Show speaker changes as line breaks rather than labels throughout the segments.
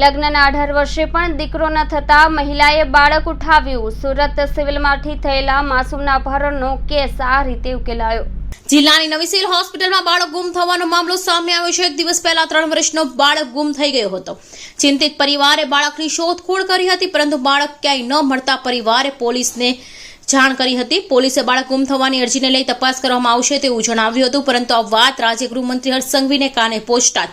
લગ્નના અઢાર વર્ષે પણ દીકરો ન થતા મહિલાએ બાળક ઉઠાવ્યું. સુરત સિવિલમાંથી થયેલા માસૂમના અપહરણનો કેસ આ રીતે ઉકેલાયો.
જિલ્લાની નવી સિવિલ હોસ્પિટલમાં બાળક ગુમ થવાનો મામલો સામે આવ્યો છે. એક દિવસ પહેલા ત્રણ વર્ષનો બાળક ગુમ થઈ ગયો હતો. ચિંતિત પરિવારે બાળકની શોધખોળ કરી હતી, પરંતુ બાળક ક્યાંય ન મળતા પરિવારે પોલીસને જાણ કરી હતી. પોલીસે બાળક ગુમ થવાની અરજીને લઈ તપાસ કરવામાં આવશે તેવું જણાવ્યું હતું, પરંતુ આ વાત રાજ્ય ગૃહમંત્રી હર્ષ સંઘવીને કાને પહોંચતા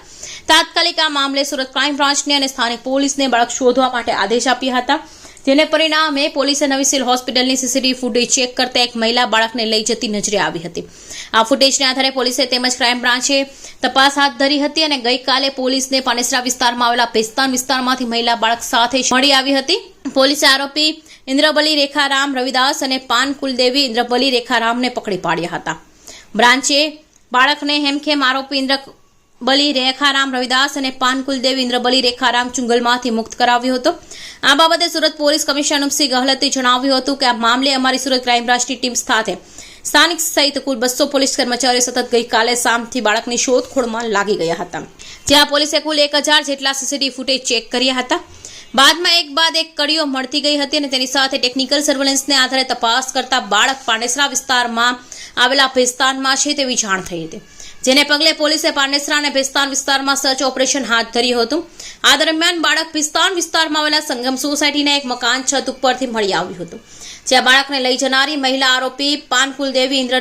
તાત્કાલિક આ મામલે સુરત ક્રાઇમ બ્રાન્ચને અને સ્થાનિક પોલીસને બાળક શોધવા માટે આદેશ આપ્યા હતા. જેને પરિણામે પોલીસે નવી હોસ્પિટલની સીસીટીવી ફૂટેજ ચેક કરતા એક મહિલા બાળકને લઈ જતી નજરે આવી હતી. આ ફૂટેજને આધારે પોલીસે તેમજ ક્રાઇમ બ્રાન્ચે તપાસ હાથ ધરી હતી અને ગઈકાલે પોલીસને પાનેસરા વિસ્તારમાં આવેલા પેસ્તાન વિસ્તારમાંથી મહિલા બાળક સાથે મળી આવી હતી. પોલીસે આરોપી ઇન્દ્રબલી રેખારામ રવિદાસ અને પાન કુલદેવી ઇન્દ્રબલી રેખારામને પકડી પાડ્યા હતા. બ્રાન્ચે બાળકને હેમખેમ આરોપી ઇન્દ્ર બલી રેખારામ રવિદાસ અને પાન કુલદેવ ઇન્દ્રબલી રેખારામ ચુંગલમાંથી મુક્ત કરાવ્યો હતો. આ બાબતે સુરત પોલીસ કમિશનર અનુપસિંહ ગહલતે જણાવ્યું હતું કે આ મામલે અમારી સુરત ક્રાઇમ બ્રાન્ચની ટીમ સાથે સ્થાનિક સહિત કુલ બસો પોલીસ કર્મચારીઓ સતત ગઈકાલે સામથી બાળકની શોધખોળમાં લાગી ગયા હતા. જ્યાં પોલીસે કુલ એક હજાર જેટલા સીસીટીવી ફૂટેજ ચેક કર્યા હતા. બાદમાં એક બાદ એક કડીઓ મળતી ગઈ હતી અને તેની સાથે ટેકનિકલ સર્વેલન્સને આધારે તપાસ કરતા બાળક પાંડેસરા વિસ્તારમાં આવેલા ભેસ્તાનમાં છે તેવી જાણ થઈ હતી. જેને પગલે પોલીસે પાંડેસરા અને ભેસ્તાન વિસ્તારમાં સર્ચ ઓપરેશન હાથ ધર્યું હતું આ દરમિયાન બાળક ભેસ્તાન વિસ્તારમાં આવેલા સંગમ સોસાયટીના એક મકાન છત ઉપરથી મળી આવ્યું હતું જ્યાં બાળકને લઈ જનારી મહિલા આરોપી પાનકુલદેવી ઇન્દ્ર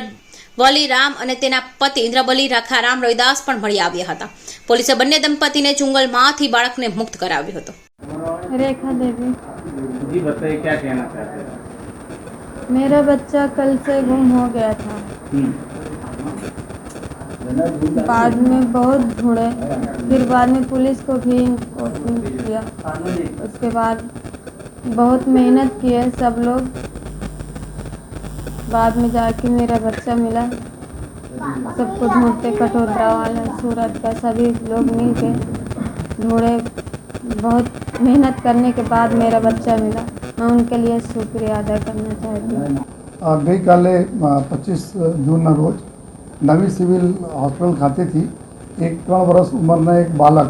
વલીરામ અને તેના પતિ ઇન્દ્રબલી રાખારામ રવિદાસ પણ મળી આવ્યા હતા પોલીસે બંને દંપતીને ચુંગલમાંથી બાળકને મુક્ત કરાવ્યો હતો
रेखा देवी
जी बताइए क्या कहना चाहते हैं
मेरा बच्चा कल से गुम हो गया था बाद में बहुत ढूंढे। फिर बाद में पुलिस को भी किया। उसके बाद बहुत मेहनत किए सब लोग। बाद में जाके मेरा बच्चा मिला। सबको ढूंढते कटोरा वाला, सूरत का सभी लोग मिल के ढूंढे। बहुत मेहनत करने के बाद मेरा बच्चा मिला। मैं उनके लिए शुक्रिया अदा करना चाहती हूँ।
गई कल पच्चीस जून रोज़ નવી સિવિલ હોસ્પિટલ ખાતેથી એક ત્રણ વર્ષ ઉંમરના એક બાળક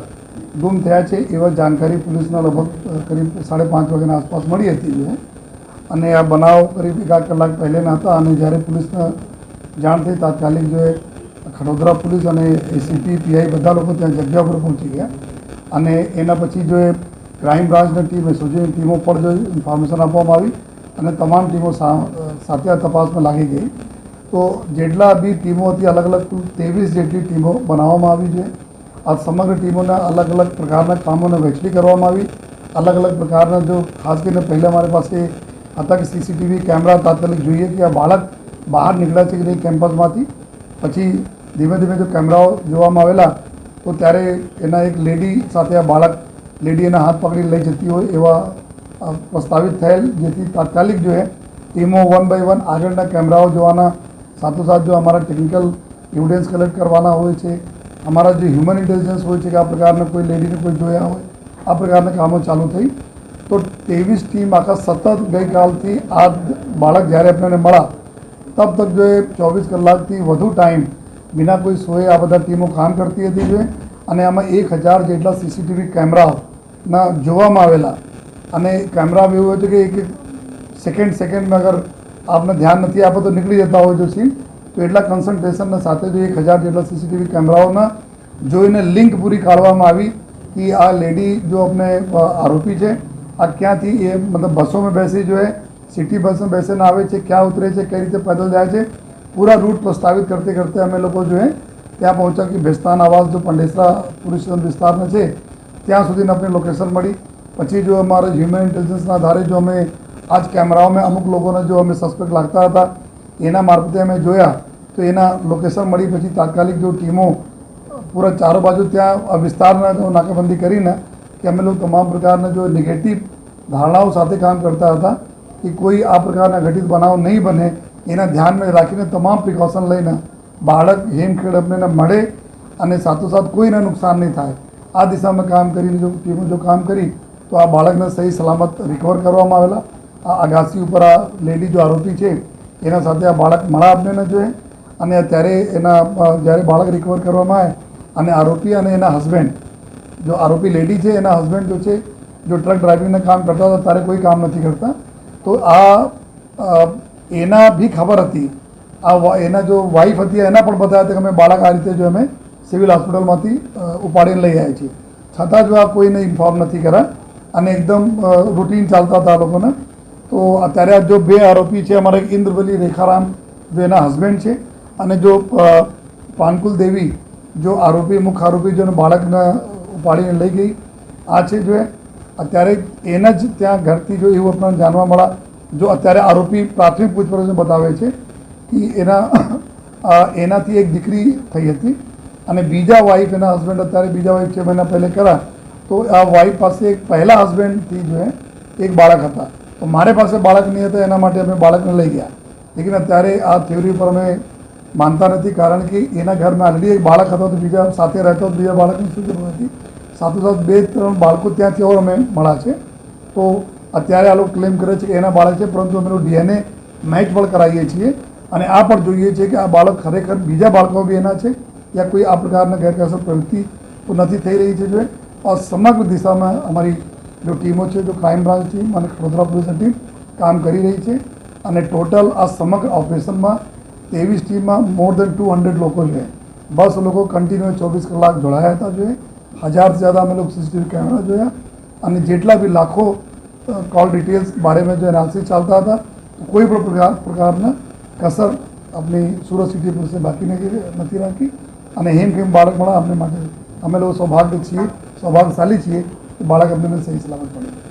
ગુમ થયા છે એવા જાણકારી પોલીસના લગભગ કરીબ સાડા પાંચ વાગ્યાના આસપાસ મળી હતી અને આ બનાવ કરીબ એકાદ કલાક પહેલેના હતા અને જ્યારે પોલીસને જાણ થઈ તાત્કાલિક જોએ ખડોદરા પોલીસ અને એસીપી પીઆઈ બધા લોકો ત્યાં જગ્યા પર પહોંચી ગયા. અને એના પછી જો એ ક્રાઇમ બ્રાન્ચની ટીમ એસઓજીની ટીમો પર જો ઇન્ફોર્મેશન આપવામાં આવી અને તમામ ટીમો સાથે આ તપાસમાં લાગી ગઈ. તો જેટલા બી ટીમો હતી અલગ અલગ ત્રેવીસ જેટલી ટીમો બનાવવામાં આવી છે. આ સમગ્ર ટીમોના અલગ અલગ પ્રકારના કામોને વહેંચણી કરવામાં આવી. અલગ અલગ પ્રકારના જો ખાસ કરીને પહેલાં મારી પાસે હતા કે સીસીટીવી કેમેરા તાત્કાલિક જોઈએ કે આ બાળક બહાર નીકળ્યા છે કે નહીં કેમ્પસમાંથી. પછી ધીમે ધીમે જો કેમેરાઓ જોવામાં આવેલા, તો ત્યારે એના એક લેડી સાથે આ બાળક લેડી એના હાથ પકડી લઈ જતી હોય એવા પ્રસ્તાવિત થયેલ, જેથી તાત્કાલિક જો ટીમો વન બાય વન આગળના કેમેરાઓ જોવાના સાથોસાથ જો અમારા ટેકનિકલ એવિડન્સ કલેક્ટ કરવાના હોય છે, અમારા જે હ્યુમન ઇન્ટેલિજન્સ હોય છે કે આ પ્રકારના કોઈ લેડીને કોઈ જોયા હોય, આ પ્રકારના કામો ચાલુ થઈ, તો ત્રેવીસ ટીમ આખા સતત ગઈકાલથી આ બાળક જ્યારે આપણને મળ્યા, તબ તક જો એ ચોવીસ કલાકથી વધુ ટાઈમ વિના કોઈ સોએ આ બધા ટીમો કામ કરતી હતી જોઈએ અને આમાં એક હજાર જેટલા સીસીટીવી કેમેરાના જોવામાં આવેલા. અને કેમેરામાં એવું હતું કે એક સેકન્ડ સેકન્ડમાં અગર આપને ધ્યાન નથી આપો તો નીકળી જતા હોય છે સીન તો એટલા કન્સન્ટ્રેશનના સાથે જો એક હજાર જેટલા સીસીટીવી કેમેરાઓના જોઈને લિંક પૂરી કાઢવામાં આવી કે આ લેડી જો આપણે આરોપી છે, આ ક્યાંથી એ મતલબ બસોમાં બેસી જો એ સિટી બસમાં બેસીને આવે છે, ક્યાં ઉતરે છે, કઈ રીતે પેદલ જાય છે, પૂરા રૂટ પ્રસ્તાવિત કરતે કરતે અમે લોકો જો એ ત્યાં પહોંચ્યા કે ભેસ્તાન આવાસ જો પંડેસરા પોલીસ વિસ્તારમાં છે, ત્યાં સુધીને આપણે લોકેશન મળી. પછી જો અમારે હ્યુમન ઇન્ટેલિજન્સના આધારે જો અમે આજ કેમેરાઓમાં અમુક લોકોને જો અમે સસ્પેક્ટ લાગતા હતા એના મારફતે અમે જોયા તો એના લોકેશન મળી પછી તાત્કાલિક જો ટીમો પૂરા ચારો બાજુ ત્યાં વિસ્તારના નાકાબંધી કરીને કે અમે લોકો તમામ પ્રકારના જો નેગેટિવ ધારણાઓ સાથે કામ કરતા હતા કે કોઈ આ પ્રકારના ઘટિત બનાવ નહીં બને એના ધ્યાનમાં રાખીને તમામ પ્રિકોશન લઈને બાળક હેમખેડ અમને મળે અને સાથોસાથ કોઈને નુકસાન નહીં થાય આ દિશામાં કામ કરીને જો ટીમો જો કામ કરી તો આ બાળકને સહી સલામત રિકવર કરવામાં આવેલા આ અગાસી ઉપર આ લેડી જો આરોપી છે, એના સાથે આ બાળક મળા આપને જોઈએ અને ત્યારે એના જ્યારે બાળક રિકવર કરવામાં આવે, અને આરોપી અને એના હસબન્ડ જો આરોપી લેડી છે, એના હસબન્ડ જો છે, જો ટ્રક ડ્રાઇવિંગના કામ કરતા હતા ત્યારે કોઈ કામ નથી કરતા. તો આ એના બી ખબર હતી. આ એના જો વાઈફ હતી, એના પણ બતાવ્યા હતા કે અમે બાળક આ રીતે જો અમે સિવિલ હોસ્પિટલમાંથી ઉપાડીને લઈ આવ્યા છીએ. છતાં જો આ કોઈને ઇન્ફોર્મ નથી કર્યા, અને એકદમ રૂટીન ચાલતા હતા આ લોકોને તો અત્યારે જો બે આરોપી છે, અમારા ઇન્દ્રબલી રેખારામ જો એના હસબન્ડ છે અને જો પાનકુલ દેવી, જો આરોપી મુખ્ય આરોપી જો બાળકને ઉપાડીને લઈ ગઈ, આ છે જો અત્યારે એના જ ત્યાં ઘરથી જો એવું આપણને જાણવા મળ્યા જો અત્યારે આરોપી પ્રાથમિક પૂછપરછ બતાવે છે કે એના એનાથી એક દીકરી થઈ હતી અને બીજા વાઈફ એના હસબન્ડ અત્યારે બીજા વાઈફ છે મહિના પહેલે કર્યા. તો આ વાઈફ પાસે એક પહેલા હસબન્ડથી જો એક બાળક હતા. તો મારે પાસે બાળક નહીં હતા, એના માટે અમે બાળકને લઈ ગયા. લેકિન અત્યારે આ થિયરી પર અમે માનતા નથી, કારણ કે એના ઘરમાં ઓલરેડી એક બાળક હતો, તો બીજા સાથે રહેતો, તો બીજા બાળકની શું જરૂર હતી? સાથોસાથ બે ત્રણ બાળકો ત્યાંથી ઓર અમે મળ્યા છે. તો અત્યારે આ લોકો ક્લેમ કરે છે કે એના બાળક છે, પરંતુ અમે ડીએનએ મેચ પણ કરાવીએ છીએ. અને આ પણ જોઈએ છીએ કે આ બાળક ખરેખર બીજા બાળકો બી એના છે, યા કોઈ આ પ્રકારના ગેરકાયદેસર પ્રવૃત્તિ નથી થઈ રહી છે જો આ સમગ્ર દિશામાં અમારી જો ટીમો છે, જો ક્રાઇમ બ્રાન્ચ ટીમ અને વડોદરા પોલીસની ટીમ કામ કરી રહી છે અને ટોટલ આ સમગ્ર ઓપરેશનમાં ત્રેવીસ ટીમમાં મોર દેન ટુ હંડ્રેડ લોકો છે. બસ લોકો કન્ટિન્યુ ચોવીસ કલાક જોડાયા હતા જોઈએ હજારથી જ્યાદા અમે લોકો સીસીટીવી કેમેરા જોયા અને જેટલા બી લાખો કોલ ડિટેલ્સ બારેમાં જો એનાલિસિસ ચાલતા હતા, તો કોઈ પણ પ્રકાર, પ્રકારના કસર આપણી સુરત સિટી પોલીસે બાકી નથી રાખી. અને હેમ કેમ બાળક મળે અમને માટે અમે લોકો સૌભાગ્ય છીએ, સૌભાગ્યશાળી છીએ કે બાળક અમને સહી સલામત મળે